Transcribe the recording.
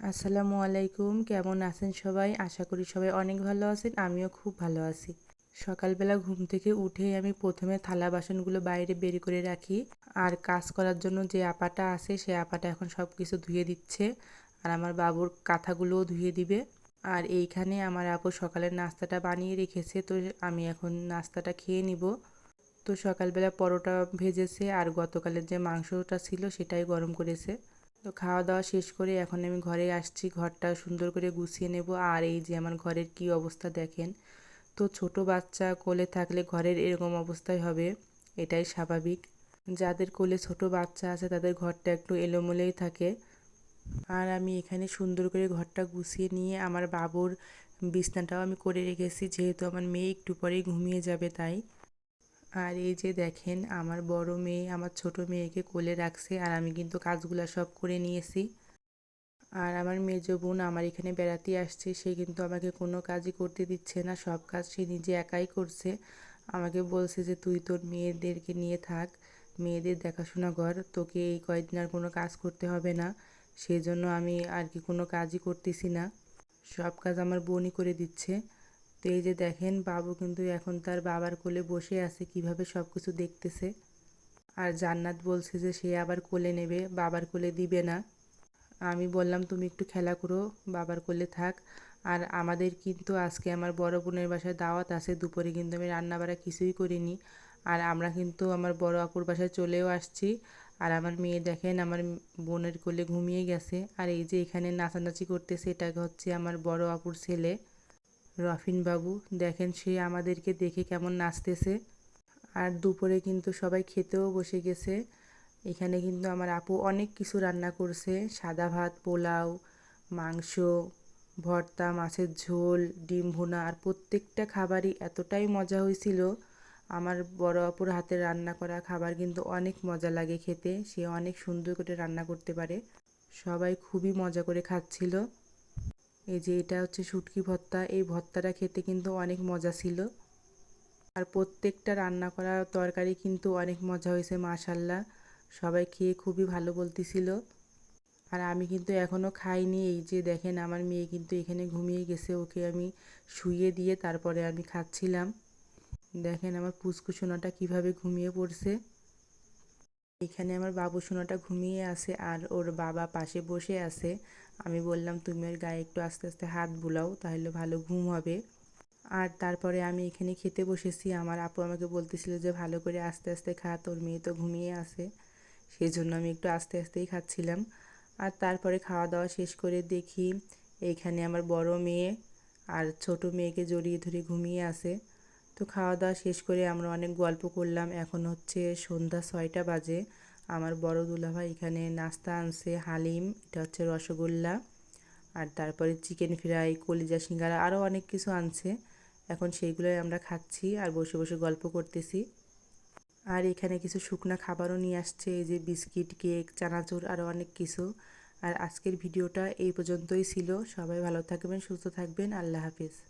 আসসালামু আলাইকুম, কেমন আছেন সবাই? আশা করি সবাই অনেক ভালো আছেন, আমিও খুব ভালো আছি। সকালবেলা ঘুম থেকে উঠেই আমি প্রথমে থালা বাসনগুলো বাইরে বের করে রাখি। আর কাজ করার জন্য যে আপাটা আছে, সে আপাটা এখন সব কিছু ধুয়ে দিচ্ছে। আর আমার বাবুর কাঁথাগুলোও ধুয়ে দিবে। আর এইখানে আমার আপু সকালের নাস্তাটা বানিয়ে রেখেছে, তো আমি এখন নাস্তাটা খেয়ে নিব। তো সকালবেলা পরোটা ভেজেছে, আর গতকালের যে মাংসটা ছিল সেটাই গরম করেছে। তো খাওয়া দাওয়া শেষ করে এখন আমি ঘরে আসছি, ঘরটা সুন্দর করে গুছিয়ে নেব। আর এই যে আমার ঘরের কি অবস্থা দেখেন, তো ছোট বাচ্চা কোলে থাকলে ঘরের এরকম অবস্থাই হবে, এটাই স্বাভাবিক। যাদের কোলে ছোট বাচ্চা আছে তাদের ঘরটা একটু এলোমেলোই থাকে। আর আমি এখানে সুন্দর করে ঘরটা গুছিয়ে নিয়ে আমার বাবুর বিছনাটাও আমি করে রেখেছি, যেহেতু আমার মেয়ে একটু পরেই ঘুমিয়ে যাবে তাই। আর এই যে দেখেন, আমার বড় মেয়ে আমার ছোট মেয়েকে কোলে রাখছে আর আমি কিন্তু কাজগুলো সব করে নিয়েছি। আর আমার মেজ বোন আমার এখানে বেড়াতে আসছে, সে কিন্তু আমাকে কোনো কাজই করতে দিচ্ছে না, সব কাজ সে নিজে একাই করছে। আমাকে বলছে যে, তুই তোর মেয়েদেরকে নিয়ে থাক, মেয়েদের দেখাশোনা কর, তোকে এই কয়েকদিন আর কোনো কাজ করতে হবে না সেই জন্য আমি আর কি কোনো কাজই করতেছি না। সব কাজ আমার বোনই করে দিচ্ছে। তো এই যে দেখেন বাবু কিন্তু এখন তার বাবার কোলে বসে আছে, কীভাবে সব কিছু দেখতেছে। আর জান্নাত বলছে যে সে আবার কোলে নেবে, বাবার কোলে দিবে না। আমি বললাম, তুমি একটু খেলা করো, বাবার কোলে থাক। আর আমাদের কিন্তু আজকে আমার বড় বোনের বাসায় দাওয়াত আছে, দুপুরে কিন্তু আমি রান্না বাড়া কিছুই করিনি। আর আমরা কিন্তু আমার বড় আপুর বাসায় চলেও আসছি। আর আমার মেয়ে দেখেন, আমার বোনের কোলে ঘুমিয়ে গেছে। আর এই যে এখানে নাচানাচি করতেছে এটা হচ্ছে আমার বড় আপুর ছেলে। রফিন বাবু দেখেন সে আমাদেরকে দেখে কেমন নাচতেছে। আর দুপুরে কিন্তু সবাই খেতেও বসে গেছে। এখানে কিন্তু আমার আপু অনেক কিছু রান্না করছে। সাদা ভাত, পোলাও, মাংস, ভর্তা, মাছের ঝোল, ডিম ভুনা, আর প্রত্যেকটা খাবারই এতটাই মজা হয়েছিল। আমার বড় আপুর হাতে রান্না করা খাবার কিন্তু অনেক মজা লাগে খেতে। সে অনেক সুন্দর করে রান্না করতে পারে। সবাই খুবই মজা করে খাচ্ছিল। এই যে এটা হচ্ছে শুটকি ভর্তা। এই ভর্তাটা খেতে কিন্তু অনেক মজা ছিল। আর প্রত্যেকটা রান্না করা তরকারি কিন্তু অনেক মজা হয়েছে, মাশাল্লাহ। সবাই খেয়ে খুবই ভালো বলতেছিল। আর আমি কিন্তু এখনও খাইনি। এই যে দেখেন, আমার মেয়ে কিন্তু এখানে ঘুমিয়ে গেছে। ওকে আমি শুয়ে দিয়ে তারপরে আমি খাচ্ছিলাম। দেখেন আমার পুচকুসোনাটা কীভাবে ঘুমিয়ে পড়ছে। এখানে আমার বাবু সোনাটা ঘুমিয়ে আছে আর ওর বাবা পাশে বসে আছে। আমি বললাম, তুমি ওর গায়ে একটু আস্তে আস্তে হাত বুলাও, তাহলে ভালো ঘুম হবে। আর তারপরে আমি এখানে খেতে বসেছি। আমার আপু আমাকে বলতেছিল যে, ভালো করে আস্তে আস্তে খা, তোর মেয়ে তো ঘুমিয়ে আছে। সেই জন্য আমি একটু আস্তে আস্তেই খাচ্ছিলাম। আর তারপরে খাওয়া দাওয়া শেষ করে দেখি এইখানে আমার বড় মেয়ে আর ছোট মেয়েকে জড়িয়ে ধরে ঘুমিয়ে আছে। তো খাওয়া দাওয়া শেষ করে আমরা অনেক গল্প করলাম। এখন হচ্ছে সন্ধ্যা ছয়টা বাজে। আমার বড় দুলাভাই এখানে নাস্তা আনছে, হালিম, এটা হচ্ছে রসগোল্লা, আর তারপরে চিকেন ফ্রাই, কলিজা সিঙ্গারা আরও অনেক কিছু আনছে। এখন সেইগুলোই আমরা খাচ্ছি আর বসে বসে গল্প করতেছি। আর এখানে কিছু শুকনা খাবারও নিয়ে আসছে, এই যে বিস্কিট, কেক, চানাচুর আরও অনেক কিছু। আর আজকের ভিডিওটা এই পর্যন্তই ছিল। সবাই ভালো থাকবেন, সুস্থ থাকবেন। আল্লাহ হাফিজ।